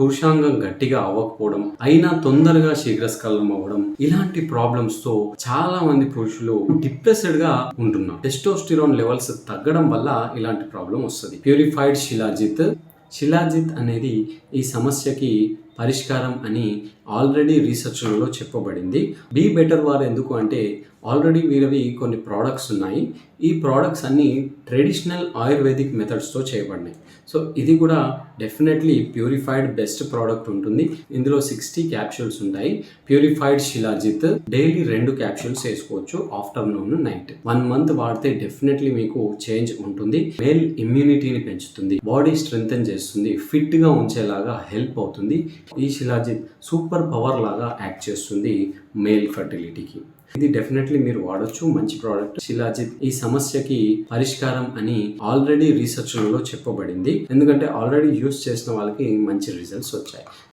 పురుషాంగం గట్టిగా అవ్వకపోవడం అయినా తొందరగా శీఘ్రస్ఖలనం అవ్వడం ఇలాంటి ప్రాబ్లమ్స్తో చాలా మంది పురుషులు డిప్రెస్డ్గా ఉంటున్నారు. టెస్టోస్టిరాన్ లెవెల్స్ తగ్గడం వల్ల ఇలాంటి ప్రాబ్లం వస్తుంది. ప్యూరిఫైడ్ శిలాజిత్. శిలాజిత్ అనేది ఈ సమస్యకి పరిష్కారం అని ఆల్రెడీ రీసెర్చ్లలో చెప్పబడింది. బీ బెటర్ వారు ఎందుకు అంటే ఆల్రెడీ వీరవి కొన్ని ప్రోడక్ట్స్ ఉన్నాయి. ఈ ప్రోడక్ట్స్ అన్నీ ట్రెడిషనల్ ఆయుర్వేదిక్ మెథడ్స్తో చేయబడినాయి. సో ఇది కూడా డెఫినెట్లీ ప్యూరిఫైడ్ బెస్ట్ ప్రోడక్ట్ ఉంటుంది. ఇందులో సిక్స్టీ క్యాప్సూల్స్ ఉంటాయి. ప్యూరిఫైడ్ శిలాజిత్ డైలీ రెండు క్యాప్సూల్స్ వేసుకోవచ్చు ఆఫ్టర్నూన్ నైట్. వన్ మంత్ వాడితే డెఫినెట్లీ మీకు చేంజ్ ఉంటుంది. మేల్ ఇమ్యూనిటీని పెంచుతుంది. బాడీ స్ట్రెంగ్ చేస్తుంది. ఫిట్గా ఉంచేలాగా హెల్ప్ అవుతుంది. ఈ శిలాజిత్ సూపర్ పవర్ లాగా యాక్ట్ చేస్తుంది మేల్ ఫర్టిలిటీకి. ఇది డెఫినెట్లీ మీరు వాడొచ్చు మంచి ప్రోడక్ట్. శిలాజిత్ ఈ సమస్యకి పరిష్కారం అని ఆల్రెడీ రీసెర్చ్లలో చెప్పబడింది. ఎందుకంటే ఆల్రెడీ యూస్ చేసిన వాళ్ళకి మంచి రిజల్ట్స్ వచ్చాయి.